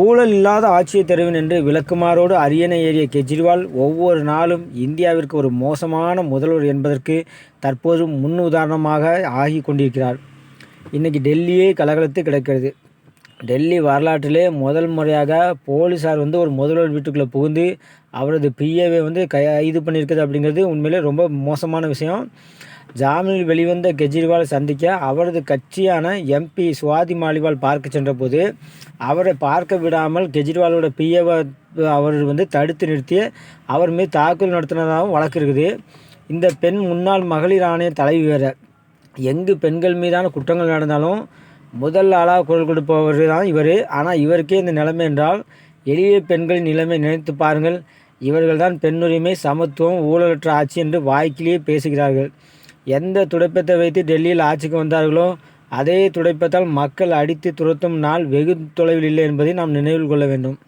ஊழல் இல்லாத ஆட்சியை தருவேன் என்று விளக்குமாறோடு அரியணை ஏறிய கெஜ்ரிவால் ஒவ்வொரு நாளும் இந்தியாவிற்கு ஒரு மோசமான முதல்வர் என்பதற்கு தற்போது முன் உதாரணமாக ஆகி கொண்டிருக்கிறார். இன்றைக்கி டெல்லியே கலகலத்து கிடக்கிறது. டெல்லி வரலாற்றிலே முதல் முறையாக போலீஸார் வந்து ஒரு முதல்வர் வீட்டுக்குள்ளே புகுந்து அவரது பிஏவை வந்து கைது பண்ணியிருக்குது அப்படிங்கிறது உண்மையிலே ரொம்ப மோசமான விஷயம். ஜாமீனில் வெளிவந்த கெஜ்ரிவால் சந்திக்க அவரது கட்சியான எம்பி சுவாதி மாலிவால் பார்க்க சென்றபோது அவரை பார்க்க விடாமல் கெஜ்ரிவாலோட பிஏவை அவர் வந்து தடுத்து நிறுத்தி அவர் மீது தாக்குதல் நடத்தினதாகவும் வழக்கு இருக்குது. இந்த பெண் முன்னாள் மகளிர் ஆணைய தலைவி வேறு. எங்கு பெண்கள் மீதான குற்றங்கள் நடந்தாலும் முதல் ஆளாக குரல் கொடுப்பவர் தான் இவர். ஆனால் இவருக்கே இந்த நிலைமை என்றால் எளிய பெண்களின் நிலைமை நினைத்து பாருங்கள். இவர்கள்தான் பெண்ணுரிமை சமத்துவம் ஊழலற்ற ஆட்சி என்று வாய்க்கிலேயே பேசுகிறார்கள். எந்த துடைப்பத்தை வைத்து டெல்லியில் ஆட்சிக்கு வந்தார்களோ அதே துடைப்பத்தால் மக்கள் அடித்து துரத்தும் நாள் வெகு தொலைவில் இல்லை என்பதை நாம் நினைவில் கொள்ள வேண்டும்.